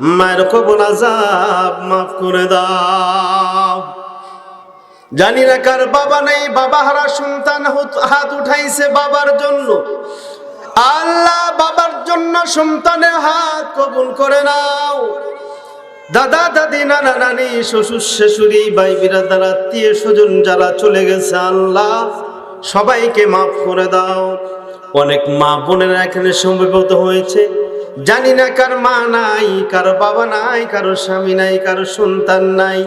মায়ের কবল আজাব মাফ করে দাও। জানি না কার বাবা নেই, বাবা হারা সন্তান হুত- উঠাইছে বাবার জন্য। আল্লাহ বাবার জন্য সন্তানের হাত কবুল করে নাও। দাদা, দাদি, নানা, নানি, শ্বশুর শ্বশুরি ভাই, বিরাদার, আত্মীয় স্বজন যারা চলে গেছে, আল্লাহ সবাইকে মাফ করে দাও। অনেক মা বোনেরা এখানে সমবেত হয়েছে। জানি না কার মা নাই, কারও বাবা নাই, কারও স্বামী নাই, কারও সন্তান নাই।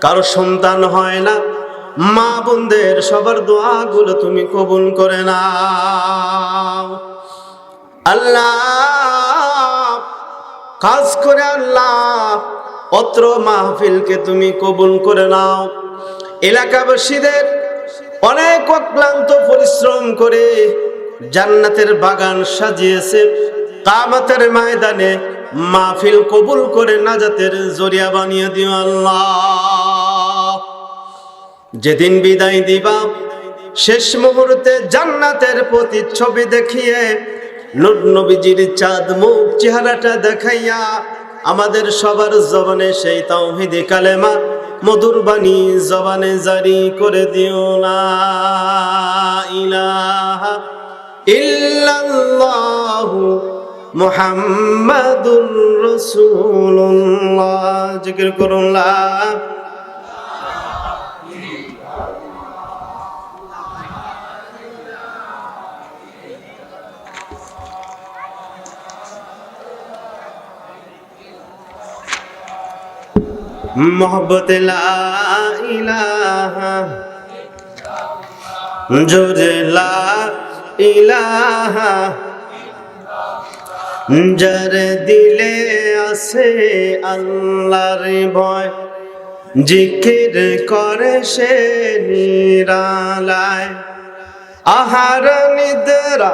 কারও সন্তান হয় না। মা বোনদের সবার দোয়াগুলো তুমি কবুল করে নাও। আল্লাহ, কাজ করে আল্লাহ, অত্র মাহফিলকে তুমি কবুল করে নাও। এলাকাবাসীদের অনেক অক্লান্ত পরিশ্রম করে জান্নাতের বাগান সাজিয়েছে। কামাতের ময়দানে মাহফিল কবুল করে নাজাতের জরিয়া বানিয়ে দিও আল্লাহ। যেদিন বিদায় দিবা, শেষ মুহূর্তে জান্নাতের প্রতিচ্ছবি দেখিয়ে নবীজির চাঁদ মুখ চেহারাটা দেখাইয়া আমাদের সবার জবানে সেই তাওহিদি কালেমা মধুর বাণী জবানে জারি করে দিও না। ইলাহা ইল্লাল্লাহু মোহাম্মদুর রসুল্লাহ জিকির করুন মোহব্বত জোরে লা ইলাহা যার দিলে আছে আল্লাহর ভয়, জিকির করে সে নিরালায়। আহার নিদ্রা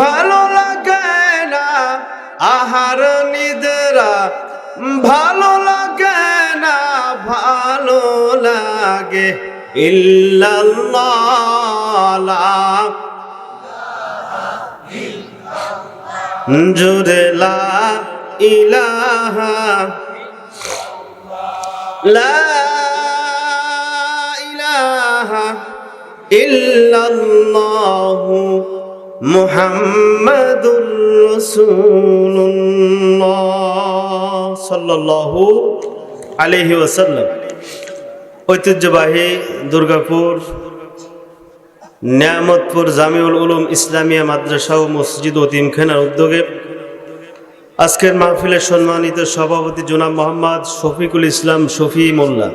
ভালো লাগে না, আহার নিদ্রা ভালো লাগে না, ভালো লাগে। ইল্লাল্লাহ জুড়ে লা ইলাহা লা ইলাহা ইল্লাল্লাহু মুহাম্মাদুর রাসূলুল্লাহ সাল্লাল্লাহু আলাইহি ওয়াসাল্লাম। ঐতিহ্যবাহী দুর্গাপুর নিয়ামতপুর জামিউল উলুম ইসলামিয়া মাদ্রাসা ও মসজিদ ও তিমখানার উদ্যোগে আজকের মাহফিলের সম্মানিত সভাপতি জনাব মোহাম্মদ শফিকুল ইসলাম শফি মোল্লা।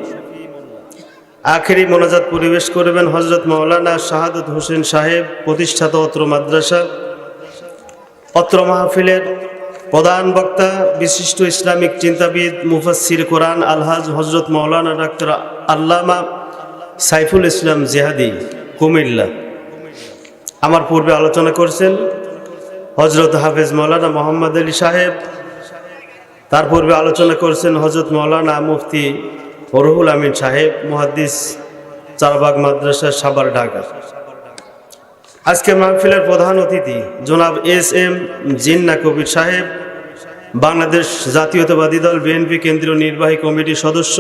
আখেরি মোনাজাত পরিবেশ করবেন হজরত মৌলানা শাহাদত হোসেন সাহেব, প্রতিষ্ঠাতা অত্র মাদ্রাসা। অত্র মাহফিলের প্রধান বক্তা, বিশিষ্ট ইসলামিক চিন্তাবিদ মুফাসির কোরআন আলহাজ হজরত মৌলানা ডাক্তার আল্লামা সাইফুল ইসলাম জেহাদি। কুমিল্লা। আমার পূর্বে আলোচনা করছেন হজরত হাফেজ মৌলানা মোহাম্মদ আলী সাহেব। তার পূর্বে আলোচনা করছেন হজরত মৌলানা মুফতি রুহুল আমিন সাহেব, মুহাদ্দিস চারবাগ মাদ্রাসা সাবার ঢাকা। আজকে মাহফিলের প্রধান অতিথি জনাব এস এম জিন্না কবির সাহেব, বাংলাদেশ জাতীয়তাবাদী দল বিএনপি কেন্দ্রীয় নির্বাহী কমিটির সদস্য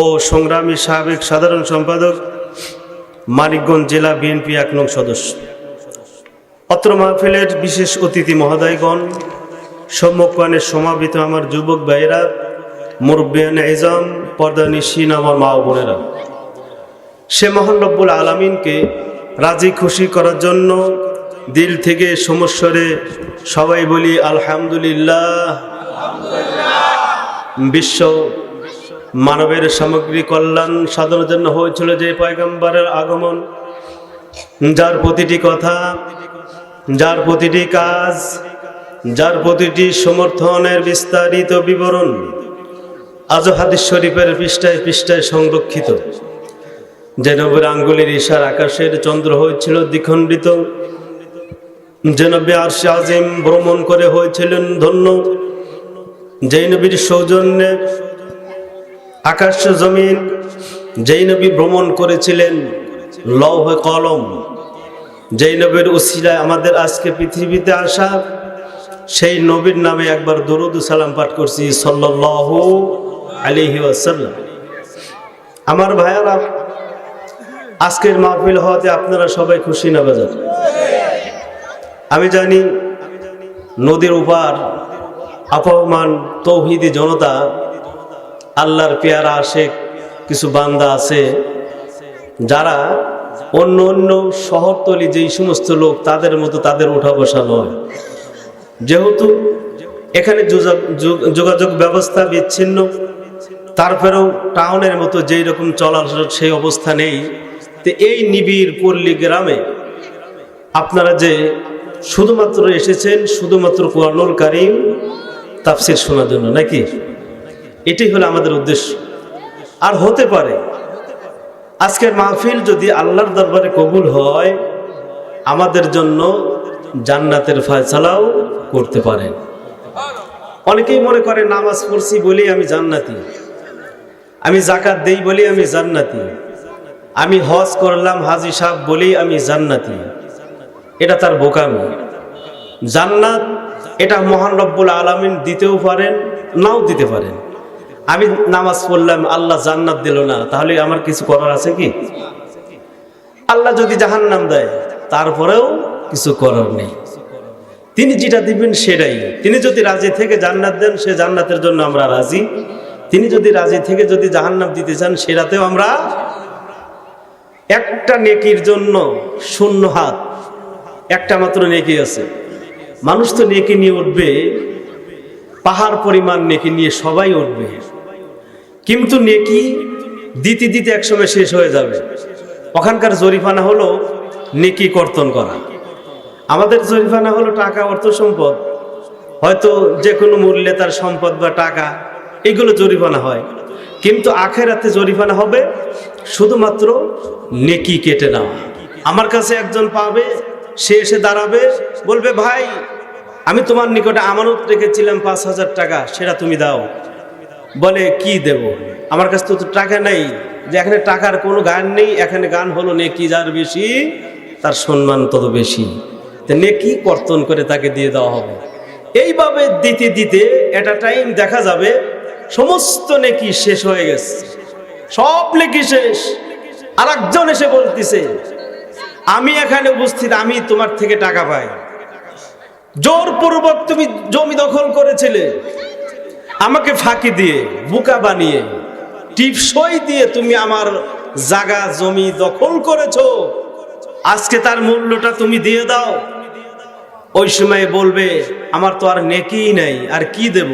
ও সংগ্রামী সাবেক সাধারণ সম্পাদক মানিকগঞ্জ জেলা বিএনপি এক নং সদস্য। অত্র মাহফিলের বিশেষ অতিথি মহোদয়গণ সম্মুখানে সমাবেত আমার যুবক ভাইয়েরা, মুরব্বিয়ান এজাম, পর্দা নিশিন আমার মা বোনেরা। সে মহান রব্বুল আলমিনকে রাজি খুশি করার জন্য দিল থেকে সমস্বরে সবাই বলি আলহামদুলিল্লাহ। বিশ্ব মানবের সামগ্রী কল্যাণ সাধনের জন্য হয়েছিল যে পয়গম্বরের আগমন। যার প্রতিটি কথা, যার প্রতিটি কাজ, যার প্রতিটি সমর্থনের বিস্তারিত বিবরণ আজ হাদিস শরীফের পৃষ্ঠায় পৃষ্ঠায় সংরক্ষিত। যে নবীর আঙ্গুলির ঈশার আকাশের চন্দ্র হয়েছিল দ্বিখণ্ডিত। যে নবী আরশে আজিম ভ্রমণ করে হয়েছিলেন ধন্য। যেই নবীর সৌজন্যে আকাশ জমিন, যেই নবী ভ্রমণ করেছিলেন, লৌহ কলম, যেই নবীর উসিলায় আমাদের আজকে পৃথিবীতে আসা, সেই নবীর নামে একবার দরুদ সালাম পাঠ করছি, সাল্লাল্লাহু আলাইহি ওয়াসাল্লাম। আমার ভাইয়ারা, আজকের মাহফিল হওয়াতে আপনারা সবাই খুশি না বাজার? আমি জানি, নদীর উপার আপাহমান তৌহিদি জনতা আল্লাহর পেয়ারা আশেক কিছু বান্দা আছে, যারা অন্য অন্য শহরতলি যেই সমস্ত লোক, তাদের মতো তাদের উঠা বসা নয়। যেহেতু এখানে যোগাযোগ ব্যবস্থা বিচ্ছিন্ন, তারপরেও টাউনের মতো যেই রকম চলাচল সেই অবস্থা নেই, তো এই নিবিড় পল্লী গ্রামে আপনারা যে শুধুমাত্র এসেছেন, শুধুমাত্র কোরআনুল কারিম তাফসির শোনার জন্য, নাকি? এটাই হলো আমাদের উদ্দেশ্য। আর হতে পারে, আজকের মাহফিল যদি আল্লাহর দরবারে কবুল হয়, আমাদের জন্য জান্নাতের ফয়সালাও করতে পারেন। অনেকেই মনে করে, নামাজ পড়ছি বলেই আমি জান্নাতি। আমি জাকাত দেই বলেই আমি জান্নাতি। আমি হজ করলাম হাজি সাহেব বলেই আমি জান্নাতি। এটা তার বোকামি। জান্নাত এটা মহান রব্বুল আলমিন দিতেও পারেন, নাও দিতে পারেন। আমি নামাজ পড়লাম, আল্লাহ জান্নাত দিল না। তাহলে আমার কিছু করার আছে কি? আল্লাহ যদি জাহান্নাম দেয়, তারপরেও কিছু করার নেই। তিনি যেটা দিবেন সেটাই। তিনি যদি রাজি থেকে জান্নাত দেন, সে জান্নাতের জন্য আমরা রাজি। তিনি যদি রাজি থেকে যদি জাহান্নাম দিতে চান, সেটাতেও আমরা একটা নেকির জন্য শূন্য হাত। একটা মাত্র নেকি আছে। মানুষ তো নেকি নিয়ে উঠবে, পাহাড় পরিমাণ নেকি নিয়ে সবাই উঠবে। কিন্তু নেকি দিতে দিতে একসময় শেষ হয়ে যাবে। ওখানকার জরিফানা হলো নেকি কর্তন করা। আমাদের জরিফানা হলো টাকা, অর্থ, সম্পদ। হয়তো যে কোনো মূল্যে তার সম্পদ বা টাকা, এগুলো জরিফানা হয়। কিন্তু আখের আখেরাতে জরিফানা হবে শুধুমাত্র নেকি কেটে নেওয়া। আমার কাছে একজন পাবে, সে এসে দাঁড়াবে, বলবে, ভাই, আমি তোমার নিকটে আমানত রেখেছিলাম পাঁচ হাজার টাকা, সেটা তুমি দাও। বলে, কি দেব? আমার কাছে তো টাকা নেই, যে এখানে টাকার কোনো গান নেই, এখানে গান হলো নেকি যার বেশি, তার সম্মান তত বেশি। নেকি কর্তন করে তাকে দিয়ে দেওয়া হবে। এইভাবে দিতে দিতে একটা টাইম দেখা যাবে, সমস্ত নেকি শেষ হয়ে গেছে। সব নেকি শেষ। আর একজন এসে বলতেছে, আমি এখানে উপস্থিত, আমি তোমার থেকে টাকা পাই। জোর জোরপূর্বক তুমি জমি দখল করেছিলে। আমাকে ফাঁকি দিয়ে, বুকা বানিয়ে টিপসই দিয়ে তুমি আমার জাগা, জমি দখল করেছ। আজকে তার মূল্যটা তুমি দিয়ে দাও। ওই সময় বলবে, আমার তো আর নেকি নাই, আর কি দেব?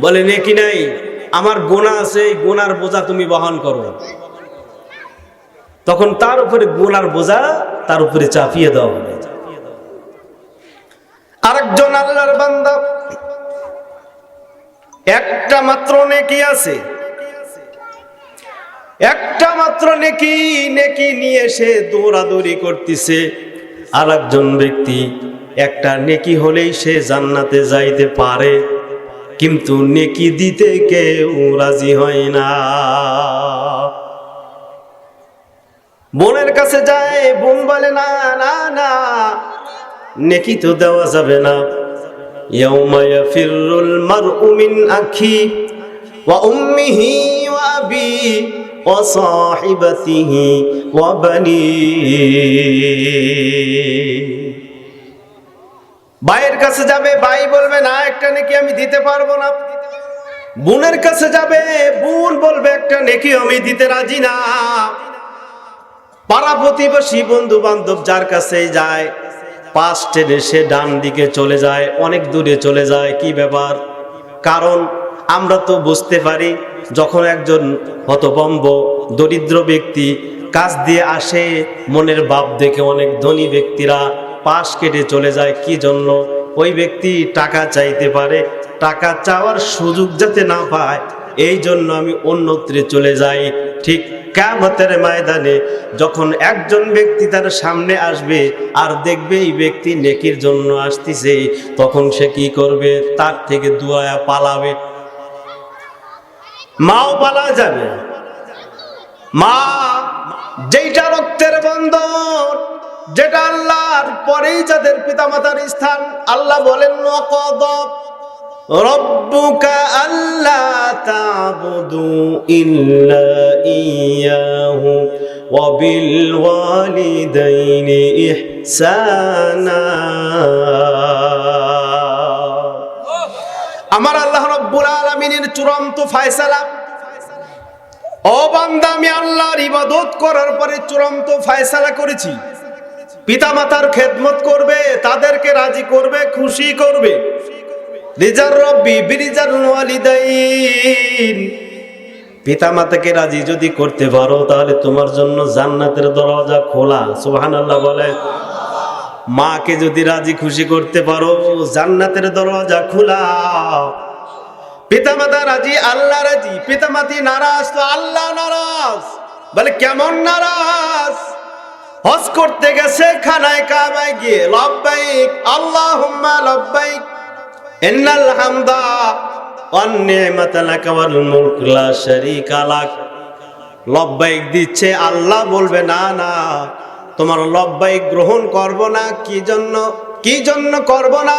বলে, নেকি নাই, আমার গোনা আছে গোনার বোঝা তুমি বহন করো। তখন তার উপরে গোনার বোঝা তার উপরে চাপিয়ে দাও। আরেকজন আল্লাহর বান্দা একটা মাত্র নেকি আছে। একটা মাত্র নেকি নেকি নিয়ে এসে দৌড়াদৌড়ি করতেছে। আর একজন ব্যক্তি একটা নেকি হলেই সে জান্নাতে যাইতে পারে, কিন্তু নেকি দিতে কেউ রাজি হয় না। বোনের কাছে যায়, বোন বলে, না না না, নেকি তো দেওয়া যাবে না। يوم يفر المرء من أخيه وأمه وأبيه وصاحبته وبنيه ভাইয়ের কাছে যাবে ভাই বলবে না একটা নেকি আমি দিতে পারবো না বোনের কাছে যাবে বোন বলবে একটা নেকি আমি দিতে রাজি না পাড়া প্রতিবেশী বন্ধু বান্ধব যার কাছে যায় পাশ টেনে সে ডান দিকে চলে যায়, অনেক দূরে চলে যায়, কি ব্যাপার? কারণ আমরা তো বুঝতে পারি, যখন একজন হতবম্ব দরিদ্র ব্যক্তি কাজ দিয়ে আসে, মনের ভাব দেখে অনেক ধনী ব্যক্তিরা পাশ কেটে চলে যায়, কি জন্য? ওই ব্যক্তি টাকা চাইতে পারে, টাকা চাওয়ার সুযোগ যাতে না পায়, এই জন্য আমি অন্যত্রে চলে যাই, ঠিক কামতের ময়দানে যখন একজন ব্যক্তি তার সামনে আসবে আর দেখবে এই ব্যক্তি নেকির জন্য আসতেছে, তখন সে কি করবে? তার থেকে দুয়া পালাবে। মাও পালা যাবে। মা, যেইটা রক্তের বন্ধন, যেটা আল্লাহর পরেই যাদের পিতামাতার স্থান, আল্লাহ বলেন নকদ আল্লাহ তাবুদু ইল্লা ওয়া বিল ওয়ালিদাইনি ইহসানা। আমার আল্লাহ রব্বুল আলামিনের চূড়ান্ত ফয়সালা। ও বান্দা, আমি আল্লাহর ইবাদত করার পরে চূড়ান্ত ফয়সালা করেছি। পিতামাতার খেদমত করবে, তাদেরকে রাজি করবে, খুশি করবে। রিজার রব্বি বিরিজার ওয়ালিদাইন। পিতামাতাকে রাজি যদি করতে পারো, তাহলে তোমার জন্য জান্নাতের দরজা খোলা। সুবহানাল্লাহ বলে। মাকে যদি রাজি খুশি করতে পারো, জান্নাতের দরজা খোলা। পিতামাতা রাজি, আল্লাহ রাজি। পিতামাতি নারাজ, তো আল্লাহ নারাজ। বলে, কেমন নারাজ? হজ করতে গেছে, খানায় কাবায় গিয়ে, লব্বাইক, আল্লাহুম্মা লব্বাইক। ইন্নাল হামদা ওয়ান নি'মাতা লাকা ওয়াল মুলক, লা শারীকা লাক। লব্বাইক দিচ্ছে, আল্লাহ বলবে, না না, তোমার লব্বাইক গ্রহণ করব না, কি জন্য কি জন্য করব না?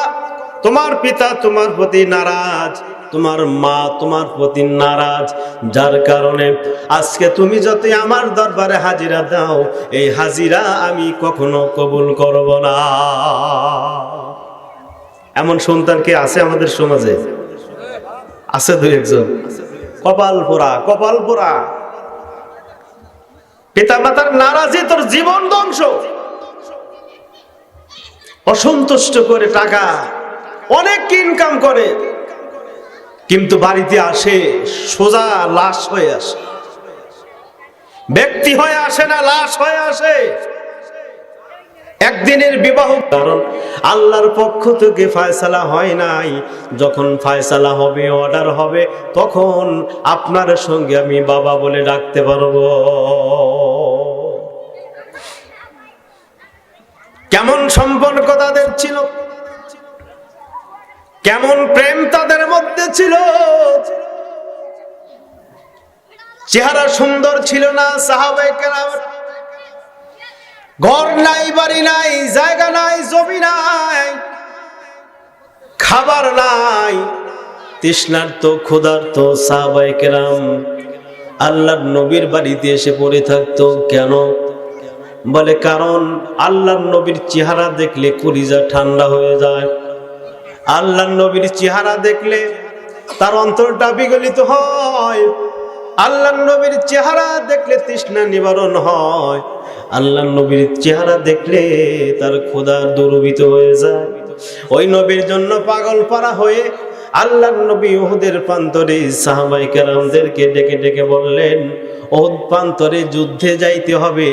তোমার পিতা তোমার প্রতি নারাজ, তোমার মা তোমার প্রতি নারাজ। যার কারণে আজকে তুমি যতই আমার দরবারে হাজিরা দাও, এই হাজিরা আমি কখনো কবুল করব না। এমন সন্তান কে আছে আমাদের সমাজে? আছে দুই একজন। কপাল পোড়া কপাল পোড়া। পিতা মাতার নারাজি তোর জীবন ধ্বংস। অসন্তুষ্ট করে টাকা, অনেক ইনকাম করে। কিন্তু বাড়িতে আসে, সোজা লাশ হয়ে আসে। ব্যক্তি হয়ে আসে না, লাশ হয়ে আসে। একদিনের বিবাহ কারণ আল্লাহর পক্ষ থেকে ফায়সালা হয় নাই। যখন ফায়সালা হবে অর্ডার হবে, তখন আপনার সঙ্গে আমি বাবা বলে ডাকতে পারব। কেমন সম্পর্ক তাদের ছিল? কেমন প্রেম তাদের মধ্যে ছিল? চেহারা সুন্দর ছিল না সাহাবাই কেরাম? ঘর নাই, বাড়ি নাই, জায়গা নাই, জমি নাই, খাবার নাই। তৃষ্ণার্ত, ক্ষুধার্ত সাহাবাই কেরাম আল্লাহর নবীর বাড়িতে এসে পড়ে থাকতো। কেন? বলে, কারণ আল্লাহর নবীর চেহারা দেখলে কলিজা ঠান্ডা হয়ে যায়। আল্লাহর নবীর চেহারা দেখলে তার অন্তরটা বিগলিত হয়। আল্লাহর নবীর চেহারা দেখলে তৃষ্ণা নিবারণ হয়। আল্লাহর নবীর চেহারা দেখলে তার ক্ষুধা দুরবিত হয়ে যায়। ওই নবীর জন্য পাগল পারা হয়ে আল্লাহর নবী ওহুদের প্রান্তরে সাহাবাই কেরামদেরকে ডেকে ডেকে বললেন ওহুদ প্রান্তরে যুদ্ধে যাইতে হবে,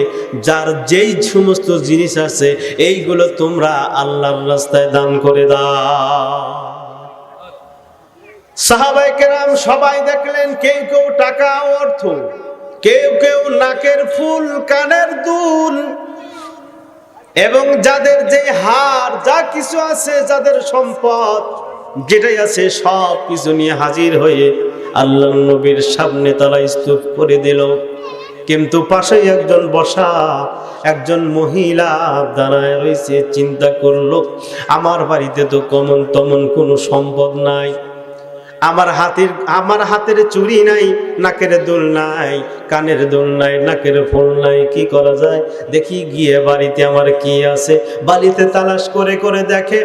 যার যেই সমস্ত জিনিস আছে, এইগুলো তোমরা আল্লাহর রাস্তায় দান করে দাও। সাহাবাই কেরাম সবাই দেখলেন, কেউ কেউ টাকা, অর্থ কেউ কেউ নাকের ফুল, কানের দুল, এবং যাদের যে হার, যা কিছু আছে, যাদের সম্পদ, যেটাই আছে, সব কিছু নিয়ে হাজির হয়ে আল্লাহ নবীর সামনে তারা স্তূপ করে দিল। কিন্তু পাশে একজন বসা, একজন মহিলা দাঁড়ায় রয়েছে, চিন্তা করল, আমার বাড়িতে তো কমন তমন কোনো সম্পদ নাই। আমার হাতের আমার হাতের চুরি নাই, নাকের দোল নাই, কানের দোল নাই, নাকের ফুল নাই, কি করা যায়? দেখি গিয়ে বাড়িতে আমার কি আছে? বাড়িতে তালাশ করে করে দেখে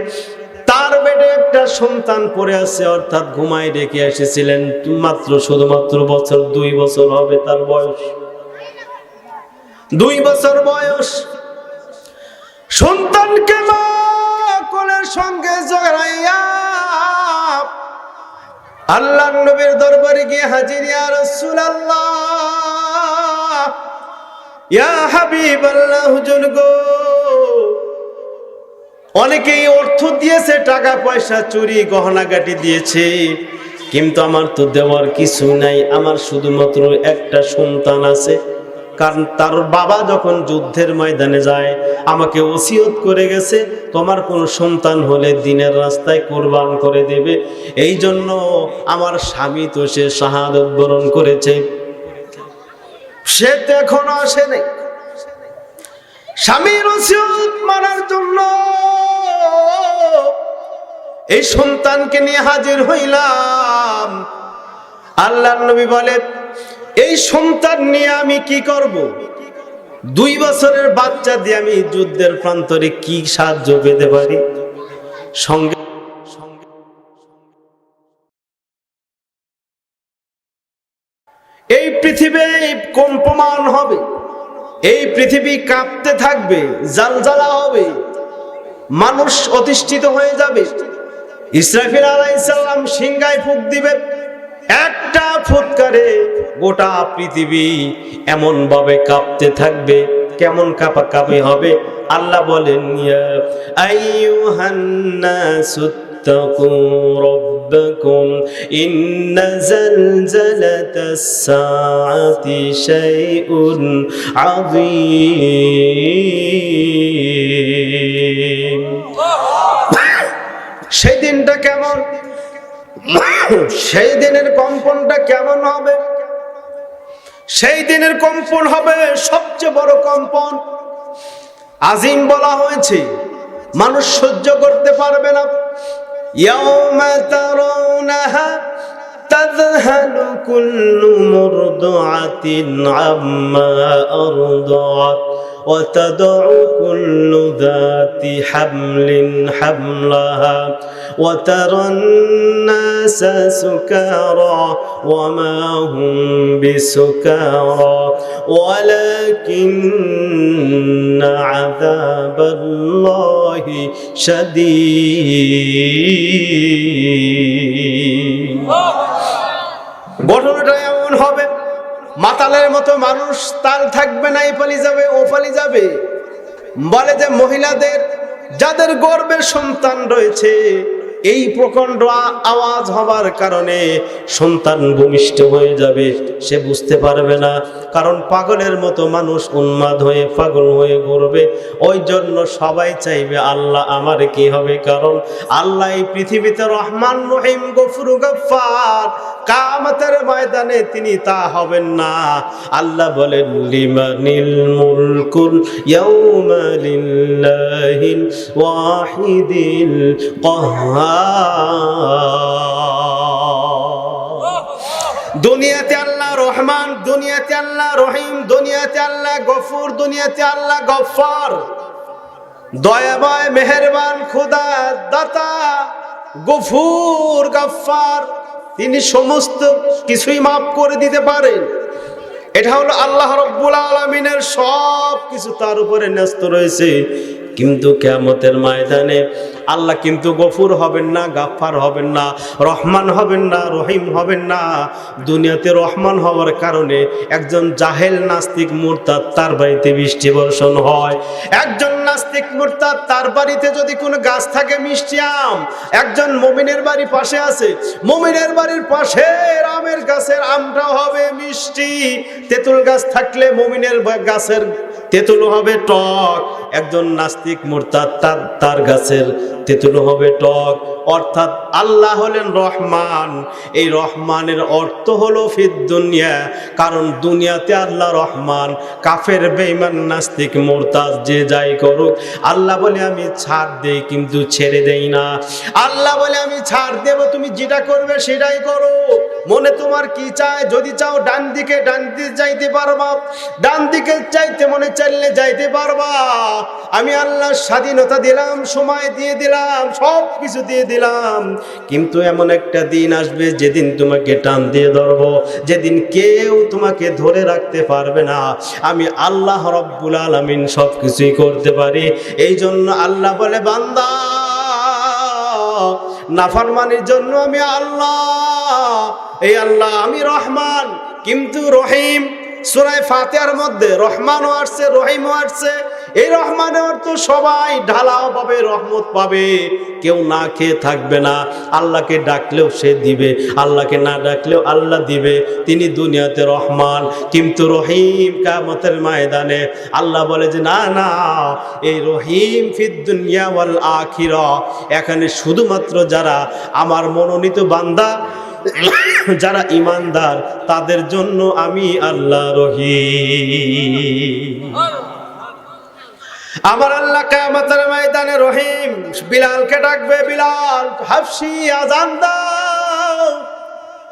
তার বেডে একটা সন্তান পড়ে আছে, অর্থাৎ ঘুমায় রেখে এসেছিলেন। মাত্র শুধুমাত্র বছর, দুই বছর হবে তার বয়স। দুই বছর বয়স। সন্তানকে মা কোলের সঙ্গে জড়াইয়া আল্লাহ নবীর দরবারে গিয়ে হাজির, ইয়া রাসূলুল্লাহ, ইয়া হাবিবাল্লাহ, হুজুর গো। অনেকেই অর্থ দিয়েছে, টাকা পয়সা, চুরি গহনা গহনাগাটি দিয়েছে, কিন্তু আমার তো দেওয়ার কিছু নাই, আমার শুধুমাত্র একটা সন্তান আছে। কারণ তার বাবা যখন যুদ্ধের ময়দানে যায়, আমাকে ওসিয়ত করে গেছে, তোমার কোন সন্তান হলে দিনের রাস্তায় কোরবান করে দেবে। এই জন্য আমার স্বামী তো সে শাহাদত বরণ করেছে। সে তো এখনও আসেনি স্বামীর ওসিয়ত মানার জন্য এই সন্তানকে নিয়ে হাজির হইলাম। আল্লাহ নবী বলে এই সন্তান নিয়ে আমি কি করব? দুই বছরের বাচ্চা দিয়ে আমি যুদ্ধের প্রান্তরে কি সাহায্য পেতে পারি? সঙ্গে এই পৃথিবী কম্পমান হবে। এই পৃথিবী কাঁপতে থাকবে, জালজালা হবে। মানুষ অতিষ্ঠিত হয়ে যাবে। ইসরাফিল আলাইসাল্লাম সিংগায় ফুক দিবে একটা ফুৎকারে গোটা পৃথিবী এমন ভাবে কাঁপতে থাকবে কেমন কাপা কাপি হবে আল্লাহ বলেন ইয়া আইয়ুহান্নাসুত اتقوا ربكم إن زلزلة الساعة شيء عظيم সেই দিনটা কেমন সেই দিনের কম্পনটা কেমন হবে সেই দিনের কম্পন হবে সবচেয়ে বড় কম্পন আজিম বলা হয়েছে মানুষ সহ্য করতে পারবে না يوم ترونها تذهل كل مرضعة عما أرضعت وتدع كل ذات حمل حملها وترى الناس سكارى وما هم بسكارى ولكن عذاب الله شديد. মাতালের মতো মানুষ তাল থাকবে না, এই পালি যাবে, ও পালি যাবে। বলে যে মহিলাদের, যাদের গর্বের সন্তান রয়েছে এই প্রকাণ্ড আওয়াজ হবার কারণে সন্তান ভূমিষ্ঠ হয়ে যাবে, সে বুঝতে পারবে না। কারণ পাগলের মতো মানুষ উন্মাদ হয়ে, পাগল হয়ে ঘুরবে ওই জন্য সবাই চাইবে, আল্লাহ আমার কি হবে? কারণ আল্লাহ এই পৃথিবীতে রহমান, রহিম, গফুর গফার কামতের ময়দানে তিনি তা হবেন না। আল্লাহ বলেন, লিমানিল মুলকুল ইয়াউমা লিল্লাহিল ওয়াহিদিল কাহ্হার দুনিয়াতে আল্লাহ রহমান, দুনিয়াতে আল্লাহ রহিম, দুনিয়াতে আল্লাহ গফুর, দুনিয়াতে আল্লাহ গফার দয়াময়, মেহেরবান, খুদা, দাতা, গফুর গফার তিনি সমস্ত কিছুই মাফ করে দিতে পারেন। এটা হলো আল্লাহ রব্বুল আলমিনের সব কিছু তার উপরে ন্যস্ত রয়েছে। কিন্তু কেয়ামতের ময়দানে আল্লাহ কিন্তু গফুর হবেন না গাফার হবেন না, রহমান হবেন না, রহিম হবেন না। দুনিয়াতে রহমান হওয়ার কারণে একজন জাহেল নাস্তিক মুরতাদ তার বাড়িতে বৃষ্টি বর্ষণ হয়। একজন নাস্তিক মুরতাদ তার বাড়িতে যদি কোনো গাছ থাকে মিষ্টি আম, একজন মমিনের বাড়ি পাশে আছে, মমিনের বাড়ির পাশে আমের গাছের আমটা হবে মিষ্টি। তেঁতুল গাছ থাকলে মমিনের গাছের তেঁতুল হবে টক। একজন নাস্তিক মুরতাদ, তার তার গাছের তেঁতুল হবে টক। অর্থাৎ আল্লাহ হলেন রহমান। এই রহমানের অর্থ হলো ফির দুনিয়া। কারণ দুনিয়াতে আল্লাহ রহমান। কাফের বেইমান নাস্তিক মোরতাজ যে যাই করুক। আল্লাহ বলে, আমি ছাড় দেই, কিন্তু ছেড়ে দেই না। আল্লাহ বলে, আমি ছাড় দেব, তুমি যেটা করবে সেটাই করো। মনে তোমার কি চায়? যদি চাও ডান দিকে ডান দিকে যাইতে পারবা। ডান দিকে চাইতে মনে চাইলে যাইতে পারবা। আমি আল্লাহ স্বাধীনতা দিলাম, সময় দিয়ে দিলাম সব কিছু দিয়ে দিলাম। কিন্তু এমন একটা দিন আসবে, যেদিন তোমাকে টান দিয়ে ধরবো, যেদিন কেউ তোমাকে ধরে রাখতে পারবে না। আমি আল্লাহ রব্বুল আলমিন সব কিছুই করতে পারি। এই জন্য আল্লাহ বলে, বান্দা, নাফরমানির জন্য আমি আল্লাহ। এই আল্লাহ, আমি রহমান, কিন্তু রহিম। সুরায় ফাতেহার মধ্যে রহমানও আসছে, রহিমও আসছে। এই রহমানের অর্থ সবাই ঢালাও পাবে, রহমত পাবে। কেউ না খেয়ে থাকবে না। আল্লাহকে ডাকলেও সে দিবে, আল্লাহকে না ডাকলেও আল্লাহ দিবে। তিনি দুনিয়াতে রহমান, কিন্তু রহিম কামতের ময়দানে আল্লাহ বলে যে, না না, এই রহিম ফিদ দুনিয়া ওয়াল আখিরা। এখানে শুধুমাত্র যারা আমার মনোনীত বান্দা, যারা ইমানদার, তাদের জন্য আমি আল্লাহ রহি আমার আল্লাহ কায়ামতের ময়দানে রহিম, বিলালকে ডাকবে, বিলাল, হাফসি আজান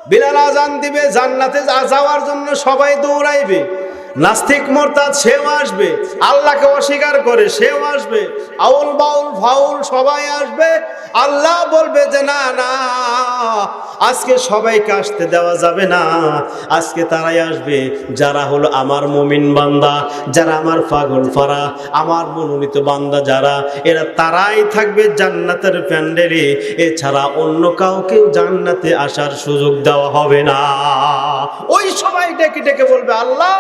বিলাল আজান দিবে, জান্নাতে যাওয়ার জন্য সবাই দৌড়াইবে। নাস্তিক মোরতাদ, সেও আসবে। আল্লাহকে অস্বীকার করে, সেও আসবে। আউল বাউল ফাউল সবাই আসবে। আল্লাহ বলবে যে, না না, আজকে সবাইকে আসতে দেওয়া যাবে না। আজকে তারাই আসবে। যারা হলো আমার মমিন বান্দা, যারা আমার পাগল ফারা, আমার মনোনীত বান্দা যারা, এরা তারাই থাকবে জান্নাতের প্যান্ডেলে। এছাড়া অন্য কাউকে জান্নাতে আসার সুযোগ দেওয়া হবে না। ওই সবাই ডেকে ডেকে বলবে, আল্লাহ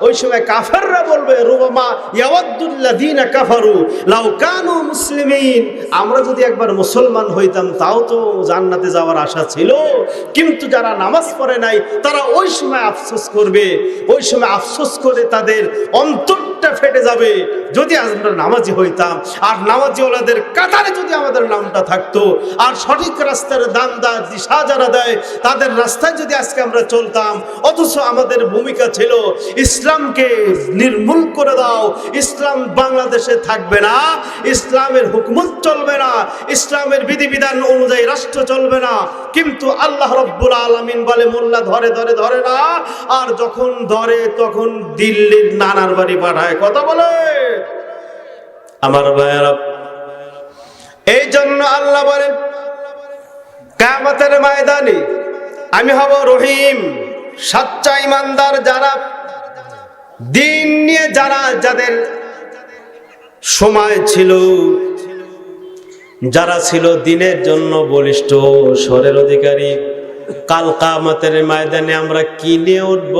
ওই সময় কাফেররা বলবে রুবামা ইয়াওয়াদ্দুল্লাযীনা কাফারু লাউ কানু মুসলিমিন। আমরা যদি একবার মুসলমান হইতাম, তাও তো জান্নাতে যাওয়ার আশা ছিল। কিন্তু যারা নামাজ পড়ে নাই, তারা ওই সময় আফসোস করবে। ওই সময় আফসোস করে তাদের অন্তরটা ফেটে যাবে। যদি আমরা নামাজি হইতাম, আর নামাজি ওলাদের কাতারে যদি আমাদের নামটা থাকতো, আর সঠিক রাস্তার দান্দা দিশা যারা দেয়, তাদের রাস্তায় যদি আজকে আমরা চলতাম, অথচ আমাদের ভূমিকা ছিল ইসলামকে নির্মূল করে দাও, ইসলাম বাংলাদেশে থাকবে না, ইসলামের হুকমত চলবে না, ইসলামের বিধিবিধান অনুযায়ী রাষ্ট্র চলবে না। কিন্তু আল্লাহ রব্বুল আলমিন বলে, মোল্লা ধরে ধরে ধরে না, আর যখন ধরে তখন দিল্লির নানার বাড়ি পাঠায় কথা বলে। আমার ভাইয়ারা এই জন্য আল্লাহ বলেন কামতের ময়দানে আমি হব রহিম সাচ্চা ইমানদার যারা দিন নিয়ে যারা যাদের সময় ছিল যারা ছিল দিনের জন্য বলিষ্ঠ স্বরের অধিকারী কাল কামাতের ময়দানে আমরা কিনে উঠব?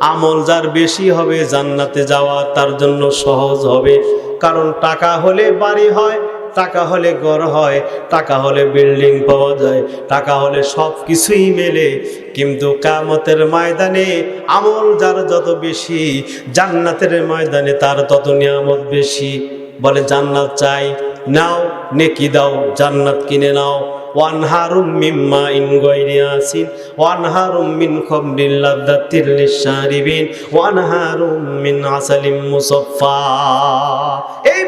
আমল যার বেশি হবে জান্নাতে যাওয়া তার জন্য সহজ হবে। কারণ টাকা হলে বাড়ি হয়, টাকা হলে ঘর হয়, টাকা হলে বিল্ডিং পাওয়া যায়, টাকা হলে সব কিছুই মেলে। কিন্তু কামতের ময়দানে আমল যার যত বেশি, জান্নাতের ময়দানে তার তত নিয়ামত বেশি। বলে জান্নাত চাই, নাও, নেকি দাও, জান্নাত কিনে নাও। ওয়ানহারুম মিম্মা ইন গয়রি আসিন, ওয়ানহারুম মিন খামরিল লাদ্দাতিল লিশারিবিন ওয়ানহারুম মিন আসালিম মুসাফফা। এইভাবে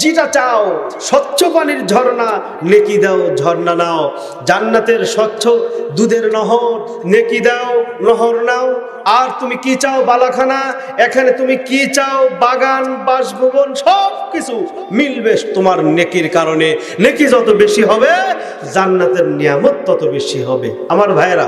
যেটা চাও, স্বচ্ছ পানির ঝর্ণা, নেকি দাও ঝর্ণা নাও। জান্নাতের স্বচ্ছ দুধের নহর, নেকি দাও নহর নাও। আর তুমি কি চাও, বালাখানা? এখানে তুমি কি চাও, বাগান, বাসভবন সব কিছু মিলবে তোমার নেকির কারণে। নেকি যত বেশি হবে, জান্নাতের নিয়ামত তত বেশি হবে। আমার ভাইয়েরা